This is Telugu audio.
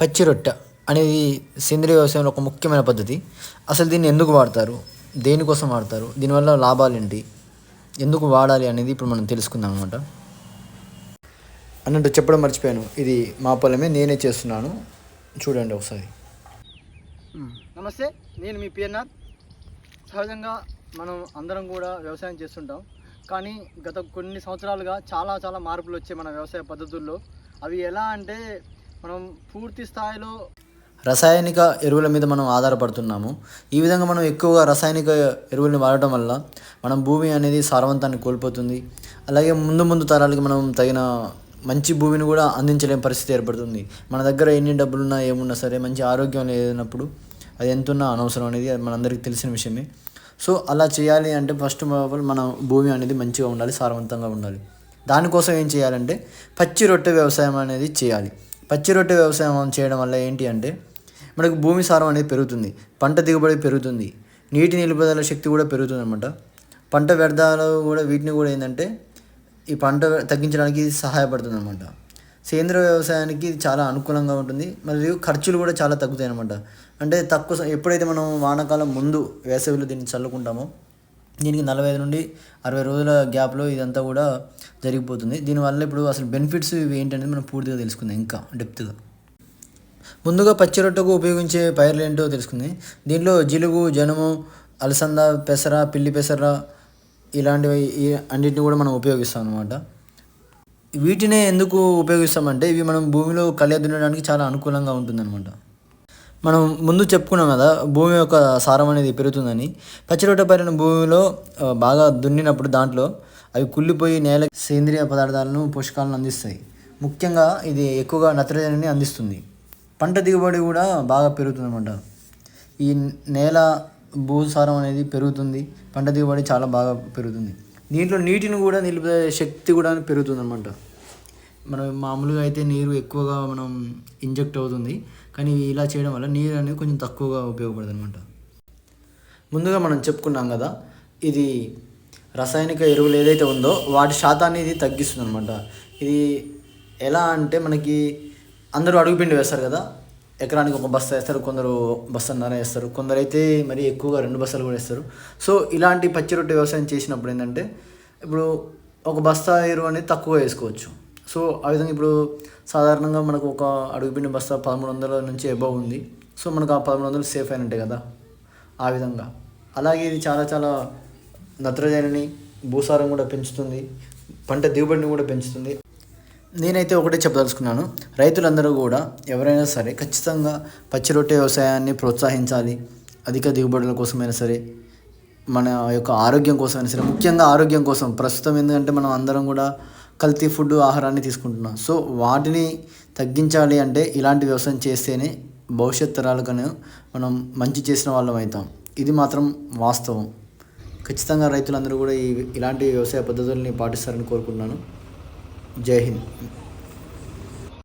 పచ్చి రొట్టె అనేది సేంద్రియ వ్యవసాయంలో ఒక ముఖ్యమైన పద్ధతి. అసలు దీన్ని ఎందుకు వాడతారు? దేనికోసం వాడతారు? దీనివల్ల లాభాలు ఏంటి? ఎందుకు వాడాలి అనేది ఇప్పుడు మనం తెలుసుకుందాం అనమాట అన్నట్టు చెప్పడం మర్చిపోయాను. ఇది మా పొలమే నేనే చేస్తున్నాను. చూడండి ఒకసారి. నమస్తే నేను మీ పిఎన్ఆర్ సహజంగా మనం అందరం కూడా వ్యవసాయం చేస్తుంటాం. కానీ గత కొన్ని సంవత్సరాలుగా చాలా చాలా మార్పులు వచ్చాయి మన వ్యవసాయ పద్ధతుల్లో. అవి ఎలా అంటే మనం పూర్తి స్థాయిలో రసాయనిక ఎరువుల మీద మనం ఆధారపడుతున్నాము. ఈ విధంగా మనం ఎక్కువగా రసాయనిక ఎరువుల్ని వాడటం వల్ల మనం భూమి అనేది సారవంతాన్ని కోల్పోతుంది. అలాగే ముందు ముందు తరాలకి మనం తగిన మంచి భూమిని కూడా అందించలేని పరిస్థితి ఏర్పడుతుంది. మన దగ్గర ఎన్ని డబ్బులున్నా ఏమున్నా సరే మంచి ఆరోగ్యం లేనప్పుడు అది ఎంతున్నా అనవసరం అనేది అది మనందరికీ తెలిసిన విషయమే. సో అలా చేయాలి అంటే ఫస్ట్ ఆఫ్ మన భూమి అనేది మంచిగా ఉండాలి సారవంతంగా ఉండాలి. దానికోసం ఏం చేయాలంటే పచ్చి రొట్టె వ్యవసాయం అనేది చేయాలి. పచ్చి రొట్టె వ్యవసాయం చేయడం వల్ల ఏంటి అంటే మనకు భూమి సారం అనేది పెరుగుతుంది పంట దిగుబడి పెరుగుతుంది నీటి నిలుపుదల శక్తి కూడా పెరుగుతుంది అనమాట పంట వ్యర్థాలు కూడా వీటిని కూడా ఏంటంటే ఈ పంట తగ్గించడానికి సహాయపడుతుంది అనమాట సేంద్రియ వ్యవసాయానికి ఇది చాలా అనుకూలంగా ఉంటుంది మరియు ఖర్చులు కూడా చాలా తగ్గుతాయి అనమాట అంటే తక్కువ ఎప్పుడైతే మనం వానాకాలం ముందు వేసవిలో దీన్ని చల్లుకుంటామో దీనికి నలభై ఐదు నుండి అరవై రోజుల గ్యాప్లో ఇదంతా కూడా జరిగిపోతుంది. దీనివల్ల ఇప్పుడు అసలు బెనిఫిట్స్ ఇవి ఏంటనేది మనం పూర్తిగా తెలుసుకుందాం ఇంకా డెప్త్గా. ముందుగా పచ్చి రొట్టెకు ఉపయోగించే పైర్లు ఏంటో తెలుసుకుంది. దీంట్లో జిలుగు జనుము అలసంద పెసర పిల్లి పెసర ఇలాంటివి ఈ అన్నిటిని కూడా మనం ఉపయోగిస్తాం అనమాట వీటినే ఎందుకు ఉపయోగిస్తామంటే ఇవి మనం భూమిలో కలియ దున్నడానికి చాలా అనుకూలంగా ఉంటుందన్నమాట. మనం ముందు చెప్పుకున్నాం కదా భూమి యొక్క సారం అనేది పెరుగుతుందని. పచ్చిరొట్ట పైన భూమిలో బాగా దున్నినప్పుడు దాంట్లో అవి కుళ్ళిపోయి నేల సేంద్రియ పదార్థాలను పోషకాలను అందిస్తాయి. ముఖ్యంగా ఇది ఎక్కువగా నత్రజనిని అందిస్తుంది. పంట దిగుబడి కూడా బాగా పెరుగుతుంది అనమాట ఈ నేల భూసారం అనేది పెరుగుతుంది పంట దిగుబడి చాలా బాగా పెరుగుతుంది. దీంట్లో నీటిని కూడా నిలిపే శక్తి కూడా పెరుగుతుంది అనమాట మనం మామూలుగా అయితే నీరు ఎక్కువగా మనం ఇంజెక్ట్ అవుతుంది. కానీ ఇలా చేయడం వల్ల నీరు అనేది కొంచెం తక్కువగా ఉపయోగపడుతుంది అనమాట ముందుగా మనం చెప్పుకున్నాం కదా ఇది రసాయనిక ఎరువులు ఏదైతే ఉందో వాటి శాతాన్ని ఇది తగ్గిస్తుంది అనమాట ఇది ఎలా అంటే మనకి అందరూ అడుగుపిండి వేస్తారు కదా ఎకరానికి ఒక బస్తా వేస్తారు కొందరు బస్తన్నర వేస్తారు కొందరైతే మరి ఎక్కువగా రెండు బస్తాలు కూడా వేస్తారు. సో ఇలాంటి పచ్చి రొట్టె వ్యవసాయం చేసినప్పుడు ఏంటంటే ఇప్పుడు ఒక బస్తా ఎరువు అనేది తక్కువ వేసుకోవచ్చు. సో ఆ విధంగా ఇప్పుడు సాధారణంగా మనకు ఒక అడుగుపిండి బస్తా పదమూడు వందల నుంచి అబవ్ ఉంది. సో మనకు ఆ పదమూడు వందలు సేఫ్ అయినట్టే కదా ఆ విధంగా. అలాగే ఇది చాలా చాలా నత్రజనిని భూసారం కూడా పెంచుతుంది పంట దిగుబడిని కూడా పెంచుతుంది. నేనైతే ఒకటే చెప్పదలుచుకున్నాను రైతులందరూ కూడా ఎవరైనా సరే ఖచ్చితంగా పచ్చి రొట్టె వ్యవసాయాన్ని ప్రోత్సహించాలి అధిక దిగుబడుల కోసమైనా సరే మన యొక్క ఆరోగ్యం కోసమైనా సరే ముఖ్యంగా ఆరోగ్యం కోసం. ప్రస్తుతం ఎందుకంటే మనం అందరం కూడా కల్తీ ఫుడ్ ఆహారాన్ని తీసుకుంటున్నాం. సో వాటిని తగ్గించాలి అంటే ఇలాంటి వ్యవసాయం చేస్తేనే భవిష్యత్ తరాలకనే మనం మంచి చేసిన వాళ్ళం అవుతాం ఇది మాత్రం వాస్తవం. ఖచ్చితంగా రైతులందరూ కూడా ఈ ఇలాంటి వ్యవసాయ పద్ధతుల్ని పాటిస్తారని కోరుకుంటున్నాను. జై హింద్.